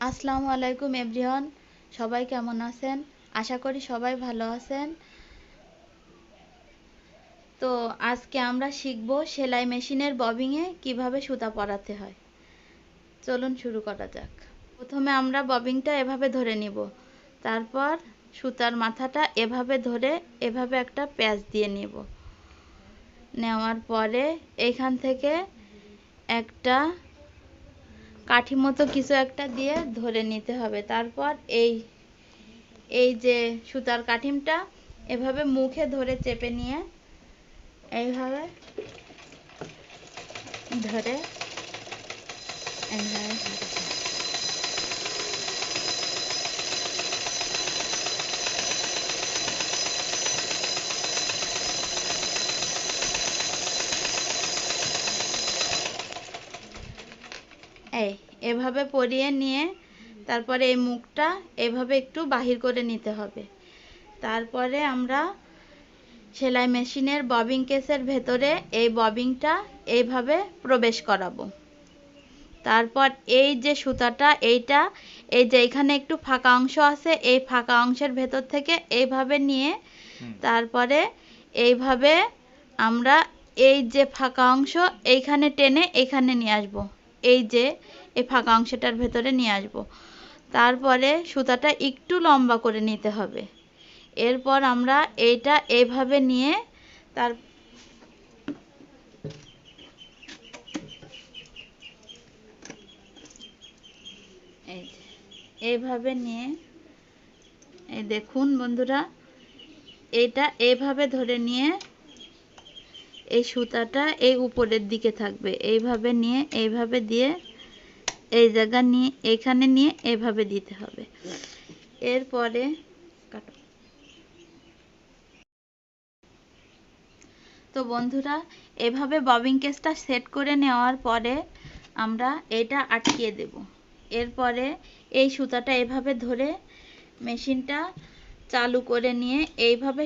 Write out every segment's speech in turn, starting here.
আসসালামু আলাইকুম, এভরিওয়ান। সবাই কেমন আছেন? আশা করি সবাই ভালো আছেন। তো আজকে আমরা শিখব সেলাই মেশিনের ববিংয়ে কীভাবে সুতা পরাতে হয়। চলুন শুরু করা যাক। প্রথমে আমরা ববিংটা এভাবে ধরে নিব। তারপর সুতার মাথাটা এভাবে ধরে এভাবে একটা প্যাচ দিয়ে নিব। নেওয়ার পরে এখান থেকে একটা কাঠি মতো কিছু একটা দিয়ে ধরে নিতে হবে। তারপর এই এই যে সুতার কাঠিমটা, এভাবে মুখে ধরে চেপে নিয়ে এইভাবে ধরে এইভাবে এই। এভাবে পরিয়ে নিয়ে তারপরে এই মুখটা এভাবে একটু বাহির করে নিতে হবে। তারপরে আমরা সেলাই মেশিনের ববিং কেসের ভেতরে এই ববিংটা এইভাবে প্রবেশ করাবো। তারপর এই যে সুতাটা এইটা এই যে এখানে একটু ফাঁকা অংশ আছে এই ফাঁকা অংশের ভেতর থেকে এইভাবে নিয়ে তারপরে এইভাবে আমরা এই যে ফাঁকা অংশ এইখানে টেনে এখানে নিয়ে আসব। এই যে, এই ফাঁকা অংশটার ভেতরে নিয়ে আসব। তারপরে সুতাটা একটু লম্বা করে নিতে হবে। এরপর আমরা এইটা এইভাবে নিয়ে তার এই এইভাবে নিয়ে, এই দেখুন বন্ধুরা এটা এইভাবে ধরে নিয়ে এই সুতাটা এই উপরের দিকে থাকবে। এইভাবে নিয়ে, এইভাবে দিয়ে, এই জায়গা নিয়ে, এখানে নিয়ে এইভাবে দিতে হবে। এরপরে কাটো। তো বন্ধুরা, এভাবে ববিং কেসটা সেট করে নেওয়ার পরে আমরা এটা আটকিয়ে দেব। এরপরে এই সুতাটা এভাবে ধরে মেশিনটা চালু করে নিয়ে এইভাবে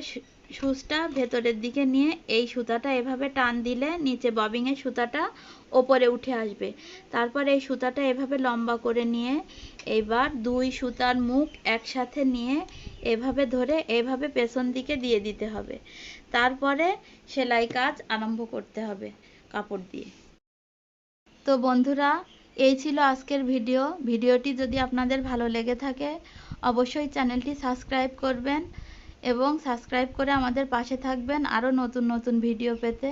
সুচটা ভেতরের দিকে নিয়ে এই সুতাটা এভাবে টান দিলে নিচে ববিংয়ের সুতাটা ওপরে উঠে আসবে। তারপর এই সুতাটা এভাবে লম্বা করে নিয়ে এবার দুই সুতার মুখ একসাথে নিয়ে এভাবে ধরে এভাবে পেছন দিকে দিয়ে দিতে হবে। তারপরে সেলাই কাজ আরম্ভ করতে হবে কাপড় দিয়ে। তো বন্ধুরা, এই ছিল আজকের ভিডিও। ভিডিওটি যদি আপনাদের ভালো লেগে থাকে, অবশ্যই চ্যানেলটি সাবস্ক্রাইব করবেন। এবং সাবস্ক্রাইব করে আমাদের পাশে থাকবেন আরও নতুন নতুন ভিডিও পেতে।